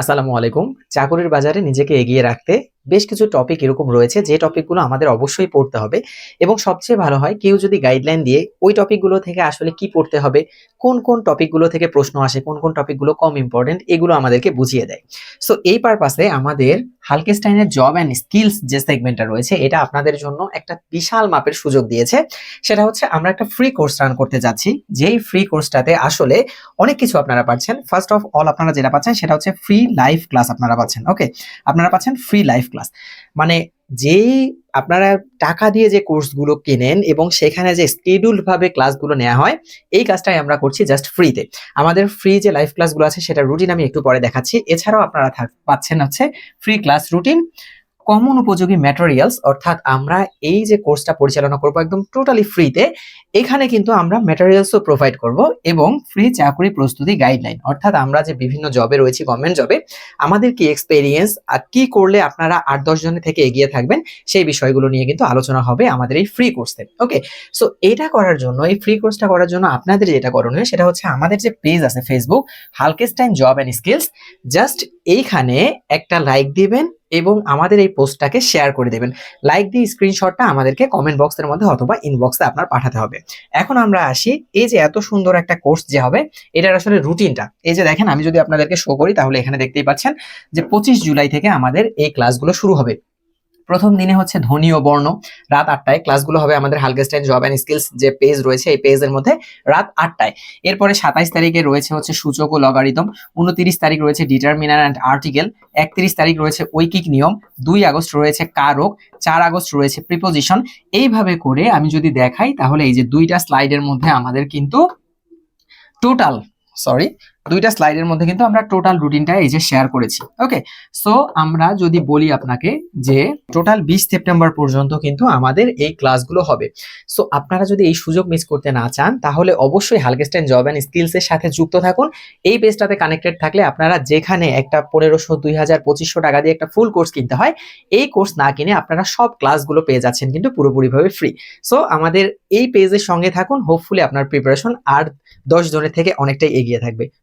আসসালামু আলাইকুম। চাকরির বাজারে নিজেকে এগিয়ে রাখতে বেশ কিছু টপিক এরকম রয়েছে, যে টপিকগুলো আমাদের অবশ্যই পড়তে হবে। এবং সবচেয়ে ভালো হয়, কেউ যদি গাইডলাইন দিয়ে ওই টপিকগুলো থেকে আসলে কি পড়তে হবে, কোন কোন টপিকগুলো থেকে প্রশ্ন আসে, কোন কোন টপিকগুলো কম ইম্পর্টেন্ট এগুলো আমাদেরকে বুঝিয়ে দেয়। সো এই পারপাসে আমাদের হালকেস্টাইনের জব অ্যান্ড স্কিলস যে সেগমেন্টটা রয়েছে, এটা আপনাদের জন্য একটা বিশাল মাপের সুযোগ দিয়েছে। সেটা হচ্ছে, আমরা একটা ফ্রি কোর্স রান করতে যাচ্ছি, যেই ফ্রি কোর্সটাতে আসলে অনেক কিছু আপনারা পাচ্ছেন। ফার্স্ট অফ অল আপনারা যেটা পাচ্ছেন, সেটা হচ্ছে ফ্রি লাইভ ক্লাস আপনারা পাচ্ছেন ওকে আপনারা পাচ্ছেন ফ্রি লাইভ ক্লাস মানে যেই আপনারা টাকা দিয়ে যে কোর্সগুলো কেনেন এবং সেখানে যে ভাবে ক্লাসগুলো নেওয়া হয়, এই কাজটাই আমরা করছি জাস্ট ফ্রিতে আমাদের ফ্রি যে লাইভ ক্লাসগুলো আছে, সেটা রুটিন আমি একটু পরে দেখাচ্ছি। এছাড়াও আপনারা পাচ্ছেন হচ্ছে ফ্রি ক্লাস রুটিন কমন উপযোগী ম্যাটেরিয়ালস অর্থাৎ আমরা এই যে কোর্সটা পরিচালনা করব একদম টোটালি ফ্রিতে এখানে কিন্তু আমরা ম্যাটেরিয়ালসও প্রোভাইড করব এবং ফ্রি চাকরি প্রস্তুতি গাইডলাইন অর্থাৎ আমরা যে বিভিন্ন জবে রয়েছি গভর্নমেন্ট জবে আমাদের কি এক্সপেরিয়েন্স আর কি করলে আপনারা আট দশ জনের থেকে এগিয়ে থাকবেন, সেই বিষয়গুলো নিয়ে কিন্তু আলোচনা হবে আমাদের এই ফ্রি কোর্সে ওকে সো এটা করার জন্য, এই ফ্রি কোর্সটা করার জন্য আপনাদের যেটা করণীয়, সেটা হচ্ছে আমাদের যে পেজ আছে ফেসবুক হালকেস্টাইন জব অ্যান্ড স্কিলস জাস্ট এইখানে একটা লাইক দিবেন এবং আমাদের এই পোস্টটাকে শেয়ার করে দেবেন। লাইক দিয়ে স্ক্রিনশটটা আমাদেরকে কমেন্ট বক্সের মধ্যে অথবা ইনবক্সে আপনার পাঠাতে হবে। এখন আমরা আসি, এই যে এত সুন্দর একটা কোর্স যে হবে, এটার আসলে রুটিনটা এই যে দেখেন, আমি যদি আপনাদেরকে শো করি, তাহলে এখানে দেখতেই পাচ্ছেন যে পঁচিশ জুলাই থেকে আমাদের এই ক্লাসগুলো শুরু হবে। প্রথম দিনে হচ্ছে ধ্বনি ও বর্ণ। রাত আটটায় ক্লাসগুলো হবে আমাদের হালকেস্টাইন জব অ্যান্ড স্কিলস যে পেজ রয়েছে, এই পেজের মধ্যে রাত আটটায়। এরপরে সাতাইশ তারিখে রয়েছে হচ্ছে সূচক ও লগারিদম উনতিরিশ তারিখ রয়েছে ডিটারমিনার অ্যান্ড আর্টিকেল একত্রিশ তারিখ রয়েছে ঐকিক নিয়ম, দুই আগস্ট রয়েছে কারক চার আগস্ট রয়েছে প্রিপোজিশন এইভাবে করে আমি যদি দেখাই তাহলে এই যে দুইটা স্লাইডের মধ্যে আমাদের কিন্তু টোটাল সরি দুইটা স্লাইডের মধ্যে কিন্তু আমরা টোটাল রুটিনটা এই যে শেয়ার করেছি। ওকে? সো, আমরা যদি বলি আপনাকে যে টোটাল বিশ সেপ্টেম্বর পর্যন্ত কিন্তু আমাদের এই ক্লাসগুলো হবে। সো, আপনারা যদি এই সুযোগ মিস করতে না চান, তাহলে অবশ্যই হালকেস্টাইন জব অ্যান্ড স্কিলসের সাথে যুক্ত থাকুন। এই পেজটাতে কানেক্টেড থাকলে আপনারা যেখানে একটা পনেরোশো, দুই হাজার, পঁচিশশো টাকা দিয়ে একটা ফুল কোর্স কিনতে হয়, এই কোর্স না কিনে আপনারা সব ক্লাসগুলো পেয়ে যাচ্ছেন কিন্তু পুরোপুরিভাবে ফ্রি সো, আমাদের এই পেজের সঙ্গে থাকুন। হোপফুলি আপনার প্রিপারেশন আর দশ জনের থেকে অনেকটাই এগিয়ে থাকবে।